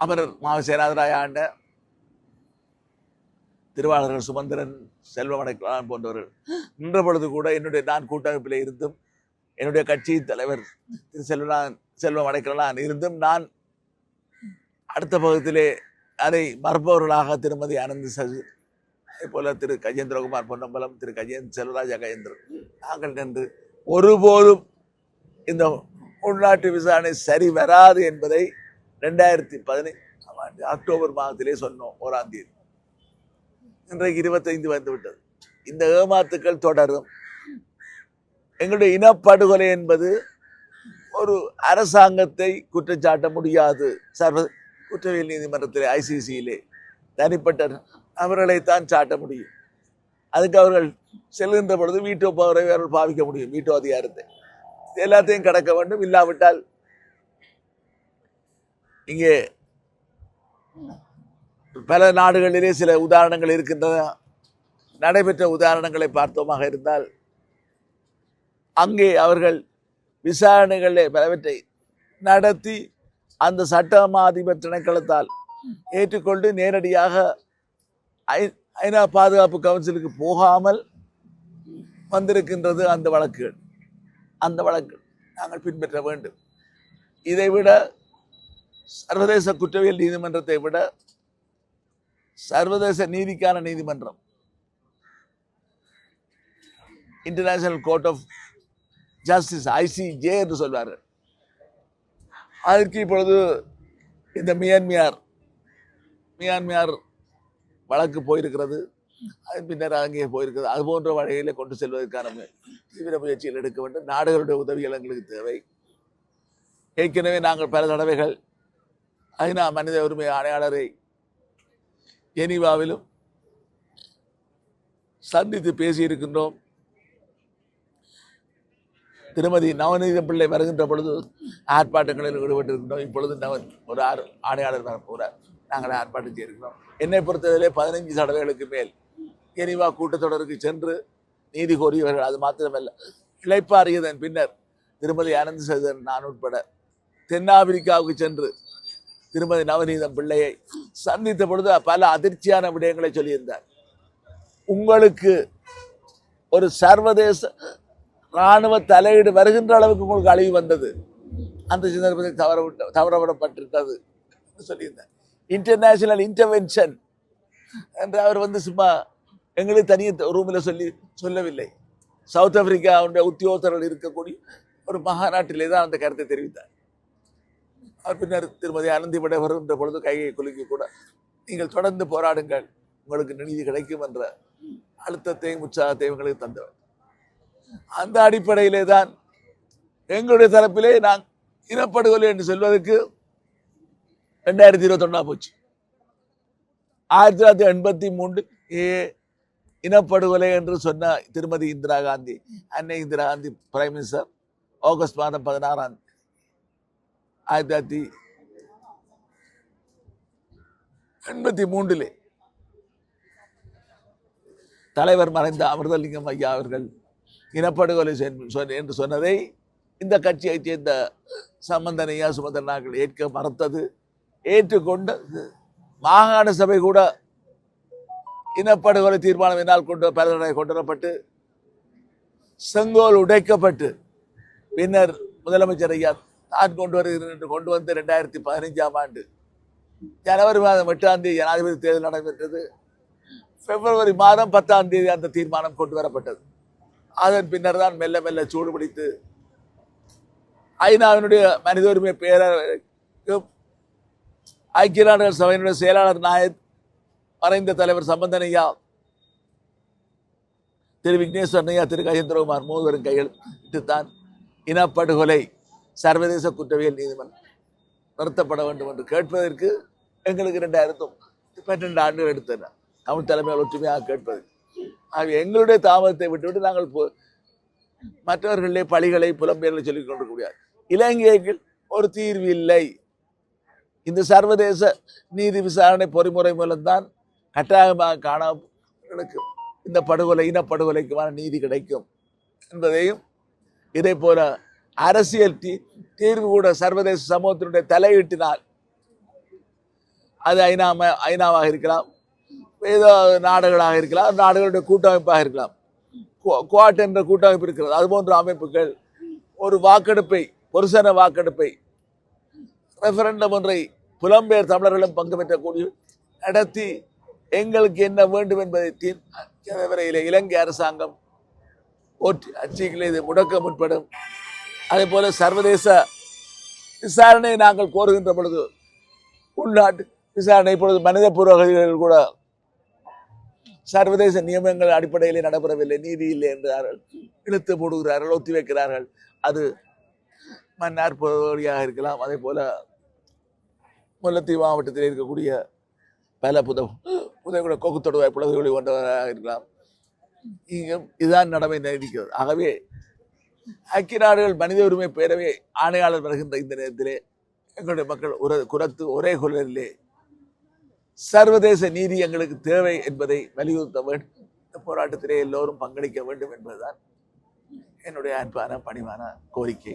அமரர் மாவசேனாதராய ஆண்ட திருவாளர்கள் சுமந்திரன் செல்வமடைக்கலான் போன்றவர்கள். நின்ற பொழுது கூட என்னுடைய நான் கூட்டமைப்பில் இருந்தும் என்னுடைய கட்சியின் தலைவர் திரு செல்வனான் செல்வம் அடைக்கலான் இருந்தும் நான் அடுத்த பகுதியிலே அதை மறுப்பவர்களாக திருமதி ஆனந்த் சசி அதே போல திரு கஜேந்திரகுமார் பொன்னம்பலம் திரு கஜேந்த் செல்வராஜா கஜேந்திரன் நாங்கள் நின்று ஒருபோதும் இந்த உள்நாட்டு விசாரணை சரி வராது என்பதை ரெண்டாயிரத்தி பதினைந்து ஆண்டு அக்டோபர் மாதத்திலே சொன்னோம் ஓராம் தேதி. இன்றைக்கு இருபத்தைந்து வந்து விட்டது. இந்த ஏமாத்துக்கள் தொடரும். எங்களுடைய இனப்படுகொலை என்பது ஒரு அரசாங்கத்தை குற்றச்சாட்ட முடியாது. சர்வ குற்றவியல் நீதிமன்றத்திலே ஐசிசியிலே தனிப்பட்ட அவர்களைத்தான் சாட்ட முடியும். அதுக்கு அவர்கள் செல்கின்ற பொழுது வீட்டோ பவரை அவர்கள் பாவிக்க முடியும். வீட்டோ அதிகாரத்தை எல்லாத்தையும் கடக்க வேண்டும். இல்லாவிட்டால் இங்கே பல நாடுகளிலே சில உதாரணங்கள் இருக்கின்றன. நடைபெற்ற உதாரணங்களை பார்த்தோமாக இருந்தால் அங்கே அவர்கள் விசாரணைகளை பலவற்றை நடத்தி அந்த சட்டமாதிபர் திணைக்களத்தால் ஏற்றுக்கொண்டு நேரடியாக ஐ- ஐநா பாதுகாப்பு கவுன்சிலுக்கு போகாமல் வந்திருக்கின்றது அந்த வழக்குகள். அந்த வழக்கு நாங்கள் பின்பற்ற வேண்டும். இதைவிட சர்வதேச குற்றவியல் நீதிமன்றத்தை விட சர்வதேச நீதிக்கான நீதிமன்றம். International court of justice ICJ என்று சொல்வார்கள் அதற்கு இப்பொழுது இந்த மியான்மியார் மியான்மியார் வழக்கு போயிருக்கிறது. அதன் பின்னர் அங்கே போயிருக்கிறது. அது போன்ற வழிகளை கொண்டு செல்வதற்கான தீவிர முயற்சிகள் எடுக்க வேண்டும். நாடுகளுடைய உதவிகள் எங்களுக்கு தேவை. ஏற்கனவே நாங்கள் பல தடவைகள் ஐநா மனித உரிமை ஆணையாளரை ஜெனீவாவிலும் சந்தித்து பேசியிருக்கின்றோம். திருமதி நவநீத பிள்ளை வருகின்ற பொழுது ஆர்ப்பாட்டங்களில் ஈடுபட்டிருக்கின்றோம். இப்பொழுது நவன் ஒரு ஆறு ஆணையாளர் வர போகிறார் நாங்கள் ஆர்ப்பாட்டம் செய்திருக்கிறோம். என்னை பொறுத்தவரையிலே பதினைஞ்சு தடவைகளுக்கு மேல் ஜெனிவா கூட்டத்தொடருக்கு சென்று நீதி கோரியவர்கள் அது மாத்திரமல்ல இழைப்பாறியதன் பின்னர் திருமதி ஆனந்த் சேதன் நான் உட்பட தென்னாப்பிரிக்காவுக்கு சென்று திருமதி நவநீதம் பிள்ளையை சந்தித்த பொழுது பல அதிர்ச்சியான விடயங்களை சொல்லியிருந்தார். உங்களுக்கு ஒரு சர்வதேச இராணுவ தலையீடு வருகின்ற அளவுக்கு உங்களுக்கு அழிவு வந்தது. அந்த சந்தர்ப்பத்தில் தவற தவறவிடப்பட்டிருந்தது சொல்லியிருந்தார். இன்டர்நேஷனல் இன்டர்வென்ஷன் என்று அவர் வந்து சும்மா எங்களுக்கு தனியாக ரூமில் சொல்லி சொல்லவில்லை. சவுத் ஆப்பிரிக்காவுடைய உத்தியோகத்தர்கள் இருக்கக்கூடிய ஒரு மகாநாட்டிலே தான் அந்த கருத்தை தெரிவித்தார். அவர் பின்னர் திருமதி அனந்தி விட வருகின்ற பொழுது கையை குலுக்கி கூட நீங்கள் தொடர்ந்து போராடுங்கள் உங்களுக்கு நீதி கிடைக்கும் என்ற அழுத்தத்தையும் உற்சாகத்தையும் எங்களுக்கு தந்தவர். அந்த அடிப்படையிலே தான் எங்களுடைய தரப்பிலே நான் இனப்படுகொலை என்று சொல்வதற்கு ரெண்டாயிரத்தி இருபத்தொன்னா போச்சு. ஆயிரத்தி தொள்ளாயிரத்தி எண்பத்தி மூன்று ஏ இனப்படுகொலை என்று சொன்ன திருமதி இந்திரா காந்தி அன்னை Indira Gandhi prime minister August மாதம் பதினாறாம் ஆயிரத்தி தொள்ளாயிரத்தி எண்பத்தி மூன்றிலே தலைவர் மறைந்த அமிர்தலிங்கம் ஐயா அவர்கள் இனப்படுகொலை என்று சொன்னதை இந்த கட்சியைச் சேர்ந்த சம்பந்தனையா சுமந்திரனாக்கள் ஏற்க மறுத்தது ஏற்றுக்கொண்டு மாகாண சபை கூட இனப்படுகொலை தீர்மானம் என்னால் கொண்டு பலரை கொண்டு வரப்பட்டு செங்கோல் உடைக்கப்பட்டு பின்னர் முதலமைச்சர் ஐயா நான் கொண்டு வருகிறேன் என்று கொண்டு வந்து ரெண்டாயிரத்தி பதினைஞ்சாம் ஆண்டு. ஜனவரி மாதம் எட்டாம் தேதி ஜனாதிபதி தேர்தல் நடைபெற்றது. பிப்ரவரி மாதம் பத்தாம் தேதி அந்த தீர்மானம் கொண்டு வரப்பட்டது. அதன் பின்னர் தான் மெல்ல மெல்ல சூடு பிடித்து ஐநாவினுடைய மனித உரிமை பேரவைக்கும் ஐக்கிய நாடுகள் சபையினுடைய செயலாளர் நாயக் மறைந்த தலைவர் சம்பந்தனையா திரு விக்னேஸ்வரன் ஐயா திரு கஜேந்திரகுமார் மூவரும் கையெழுத்திட்டுத்தான் இனப்படுகொலை சர்வதேச குற்றவியல் நீதிமன்றம் நிறுத்தப்பட வேண்டும் என்று கேட்பதற்கு எங்களுக்கு ரெண்டாயிரத்தும் பன்னெண்டு ஆண்டுகள் எடுத்தன தமிழ் தலைமையில் ஒற்றுமையாக கேட்பது. ஆகவே எங்களுடைய தாமதத்தை விட்டுவிட்டு நாங்கள் போ- மற்றவர்களே பழிகளை புலம்பெயர்களை சொல்லிக் கொண்டிருக்க முடியாது இலங்கைகள் ஒரு தீர்வு இல்லை. இந்த சர்வதேச நீதி விசாரணை பொறிமுறை மூலம்தான் கட்டாயமாக காணவர்களுக்கு இந்த படுகொலை இனப்படுகொலைக்குமான நீதி கிடைக்கும் என்பதையும் இதே போல அரசியல் தீர்வு கூட சர்வதேச சமூகத்தினுடைய தலையீட்டினால் அது ஐநாம ஐநாவாக இருக்கலாம். ஏதோ நாடுகளாக இருக்கலாம். நாடுகளுடைய கூட்டமைப்பாக இருக்கலாம். குவா- குவாட் என்ற கூட்டமைப்பு இருக்கிறது. அது போன்ற அமைப்புகள் ஒரு வாக்கெடுப்பை பொருசன வாக்கெடுப்பை ரெஃபரண்டம் ஒன்றை புலம்பெயர் தமிழர்களும் பங்கு பெற்றக்கூடிய நடத்தி எங்களுக்கு என்ன வேண்டும் என்பதை தீர்மானிக்கிற வரையிலே இலங்கை அரசாங்கம் போற்றி அச்சிகளை இதை முடக்க முற்படும். அதே போல சர்வதேச விசாரணையை நாங்கள் கோருகின்ற பொழுது உள்நாட்டு விசாரணை இப்பொழுது மனித பூர்வகதிகள் கூட சர்வதேச நியமங்கள் அடிப்படையிலே நடைபெறவில்லை நீதி இல்லை என்றார்கள். இழுத்து போடுகிறார்கள் ஒத்தி வைக்கிறார்கள். அது மன்னார் வழியாக இருக்கலாம் அதே போல முல்லைத்தீவு மாவட்டத்தில் இருக்கக்கூடிய பல புத புதைகுட கொக்கு தொடுவாய் புலகுகளை கொண்டவராக இருக்கலாம். இங்க இதுதான் நடமை நீடிக்கிறது. ஆகவே ஐக்கிய நாடுகள் மனித உரிமை பேரவை ஆணையாளர் வருகின்ற இந்த நேரத்திலே எங்களுடைய மக்கள் ஒரு குரத்து ஒரே குரலிலே சர்வதேச நீதி எங்களுக்கு தேவை என்பதை வலியுறுத்த வேண்டும். இந்த போராட்டத்திலே எல்லோரும் பங்களிக்க வேண்டும் என்பதுதான் என்னுடைய அன்பான பணிவான கோரிக்கை.